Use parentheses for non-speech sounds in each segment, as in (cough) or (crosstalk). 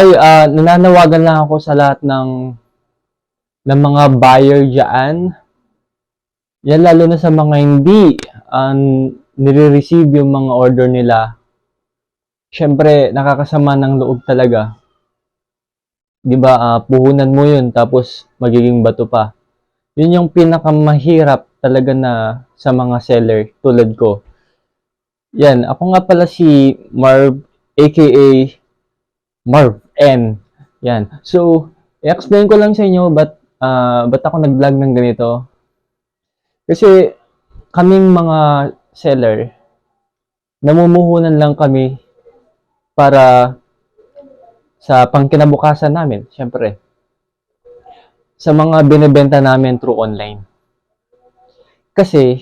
Ay, ah, nananawagan lang ako sa lahat ng ng mga buyer diyan. Yan lalo na sa mga hindi um, nire-receive yung mga order nila. Siyempre, nakakasama ng loob talaga. 'Di ba? ah, puhunan mo 'yun tapos magiging bato pa. 'Yun yung pinakamahirap talaga na sa mga seller tulad ko. Yan, ako nga pala si Marv aka Marv N. Yan. So, i-explain ko lang sa inyo ba't, ah, ba't ako nag-vlog ng ganito. Kasi kaming mga seller, namumuhunan lang kami para sa pangkinabukasan namin, syempre. Sa mga binebenta namin through online. Kasi,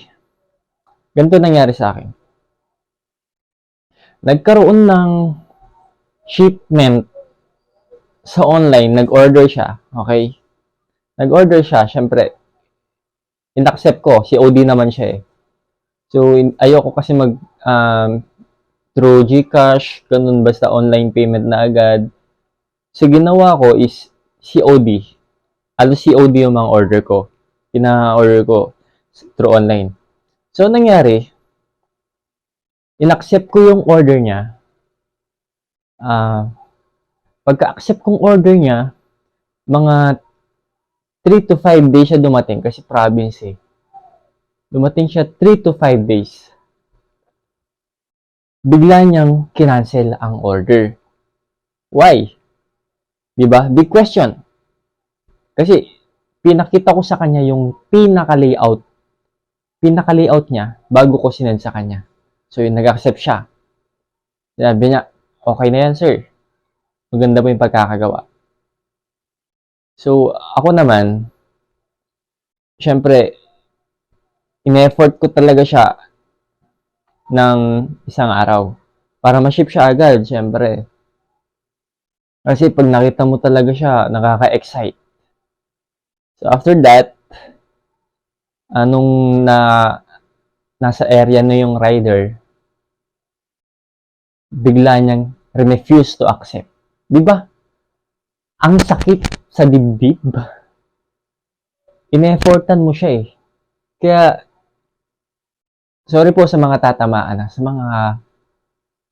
ganito nangyari sa akin. Nagkaroon ng shipment sa online, nag-order siya, okay? Nag-order siya, syempre, in-accept ko, si OD naman siya eh. So, in, ayoko kasi mag, um, through GCash, ganun basta online payment na agad. So, ginawa ko is COD. Ano COD yung mga order ko. Pina-order ko through online. So, nangyari, in-accept ko yung order niya. Ah, pagka-accept kong order niya, mga 3 to 5 days siya dumating kasi province eh. Dumating siya 3 to 5 days. Bigla niyang kinancel ang order. Why? 'Di ba? Big question. Kasi pinakita ko sa kanya yung pinaka-layout. Pinaka-layout niya bago ko sinend sa kanya. So, yun, nag-accept siya. Sabi niya, okay na yan, sir. Maganda po yung pagkakagawa. So, ako naman, syempre, in-effort ko talaga siya ng isang araw. Para ma-ship siya agad, syempre. Kasi pag nakita mo talaga siya, nakaka-excite. So, after that, anong na nasa area na yung rider, bigla niyang refuse to accept. Di ba? Ang sakit sa dibdib. Ineffortan mo siya eh. Kaya, sorry po sa mga tatamaan, ah, sa mga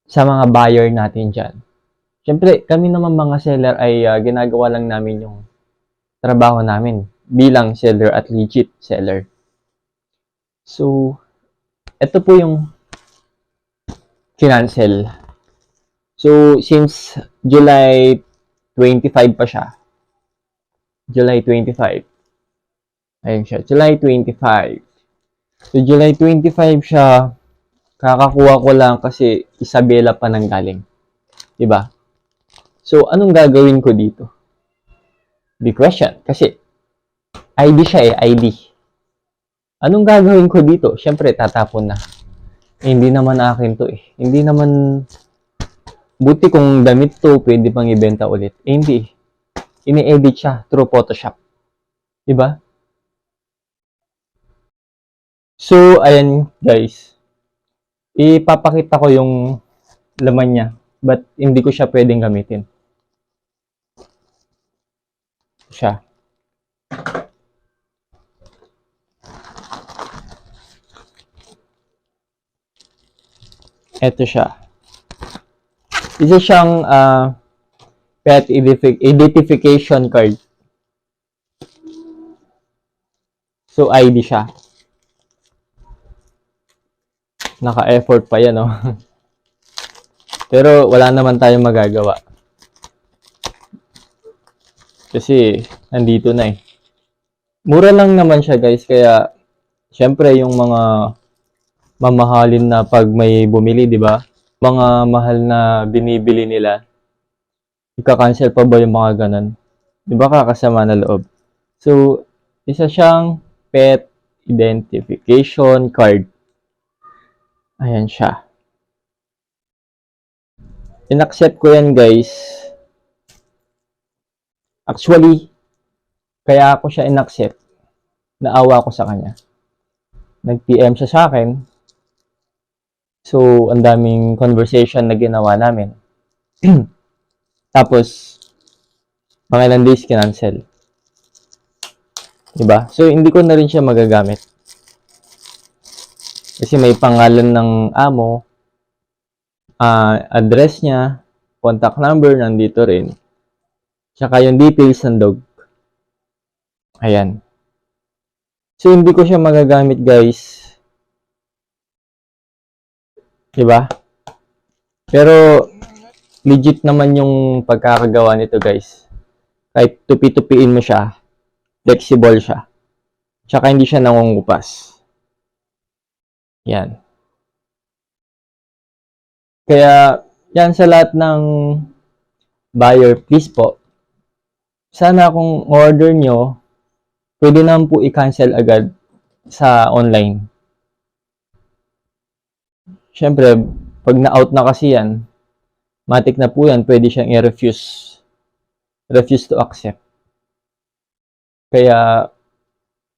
sa mga buyer natin dyan. Siyempre, kami naman mga seller ay ah, ginagawa lang namin yung trabaho namin bilang seller at legit seller. So, ito po yung kinancel. So, since July 25 pa siya. July 25. Ayun siya. July 25. So, July 25 siya. Kakakuha ko lang kasi Isabela pa nang galing. 'Di ba? So, anong gagawin ko dito? Big question. Kasi, ID siya eh, ID. Anong gagawin ko dito? Siyempre, tatapon na. Eh, hindi naman akin to eh. Hindi naman, buti kung damit to, pwede pang ibenta ulit. Eh, hindi. Ini-edit siya through Photoshop. Diba? So, ayan guys. Ipapakita ko yung laman niya. But, hindi ko siya pwedeng gamitin. Siya. Ito siya. Isa siyang ah, pet identifi- identification card. So, ID siya. Naka-effort pa yan, oh. (laughs) Pero, wala naman tayong magagawa. Kasi, nandito na eh. Mura lang naman siya, guys. Kaya, syempre, yung mga mamahalin na pag may bumili, di ba? Mga mahal na binibili nila. Ika-cancel pa ba yung mga ganun? Di ba kakasama na loob? So, isa siyang pet identification card. Ayan siya. In-accept ko yan, guys. Actually, kaya ako siya in-accept. Naawa ko sa kanya. Nag-PM siya sa akin. So, ang daming conversation na ginawa namin. (clears throat) Tapos, mga ilang days cancel. Diba? So, hindi ko na rin siya magagamit. Kasi may pangalan ng amo, ah, address niya, contact number nandito rin. Tsaka yung details ng dog. Ayan. So, hindi ko siya magagamit, guys. Diba? Pero, legit naman yung pagkakagawa nito, guys. Kahit tupi-tupiin mo siya, flexible siya. Tsaka hindi siya nangungupas. Yan. Kaya, yan sa lahat ng buyer, please po, sana kung order nyo, pwede naman po i-cancel agad sa online. Siyempre, pag na-out na kasi yan, matik na po yan, pwede siyang i-refuse. Refuse to accept. Kaya,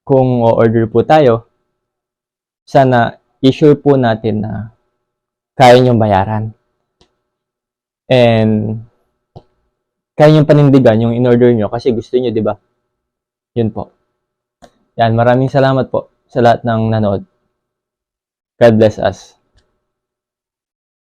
kung order po tayo, sana i-sure po natin na kaya niyong bayaran. And, kaya niyong panindigan yung in-order niyo kasi gusto niyo, di ba? Yun po. Yan, maraming salamat po sa lahat ng nanood. God bless us.